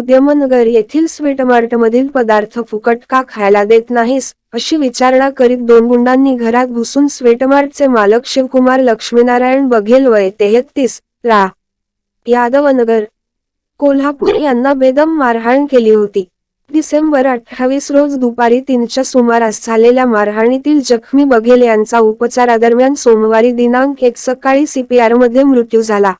उद्यमनगर येथील स्वीटमार्टमधील पदार्थ फुकट का खायला देत नाहीस अशी विचारणा करीत दोन गुंडांनी घरात घुसून स्वीटमार्टचे मालक शिवकुमार लक्ष्मीनारायण बघेल वय तेहत्तीस रा. यादवनगर. कोल्हापूर यांना बेदम मारहाण केली होती. डिसेंबर अठ्ठावीस रोज दुपारी तीनच्या सुमारास झालेल्या मारहाणीतील जखमी बघेल यांचा उपचारादरम्यान सोमवारी दिनांक एक सकाळी सीपीआरमध्ये मृत्यू झाला.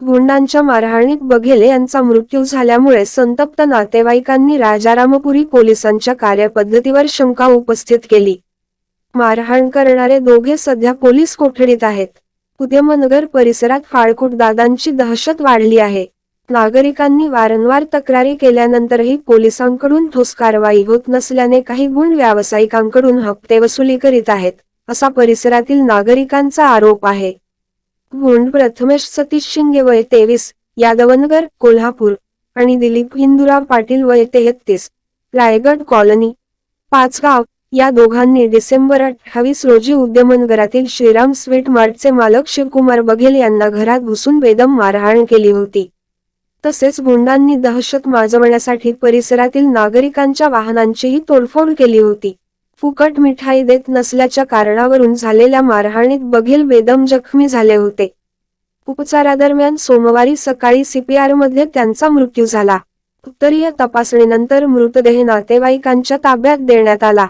गुंडांच्या मारहाणीत बघेल यांचा मृत्यू झाल्यामुळे संतप्त नातेवाईकांनी राजारामपुरी पोलिसांच्या कार्यपद्धतीवर शंका उपस्थित केली. मारहाण करणारे दोघे सध्या पोलीस कोठडीत आहेत. उद्यमनगर परिसरात फाळकूट दादांची दहशत वाढली आहे. नागरिकांनी वारंवार तक्रारी केल्यानंतरही पोलिसांकडून ठोस कारवाई होत नसल्याने काही गुण व्यावसायिकांकडून हप्ते वसुली करीत आहेत असा परिसरातील नागरिकांचा आरोप आहे. गुंड प्रथमेश सतीश शिंगे वय तेवीस यादवनगर कोल्हापूर आणि दिलीप हिंदुराव पाटील वय तेहत्तीस रायगड कॉलनी पाचगाव या दोघांनी डिसेंबर अठ्ठावीस रोजी उद्यमनगरातील श्रीराम स्वीट मार्टचे मालक शिवकुमार बघेल यांना घरात घुसून बेदम मारहाण केली होती. तसेच गुंडांनी दहशत माजवण्यासाठी परिसरातील नागरिकांच्या वाहनांचीही तोडफोड केली होती. फुकट मिठाई देत नसल्याच्या कारणावरून झालेल्या मारहाणीत बघील बेदम जखमी झाले होते. उपचारादरम्यान सोमवारी सकाळी सीपीआरमध्ये त्यांचा मृत्यू झाला. उत्तरीय तपासणीनंतर मृतदेह नातेवाईकांच्या ताब्यात देण्यात आला.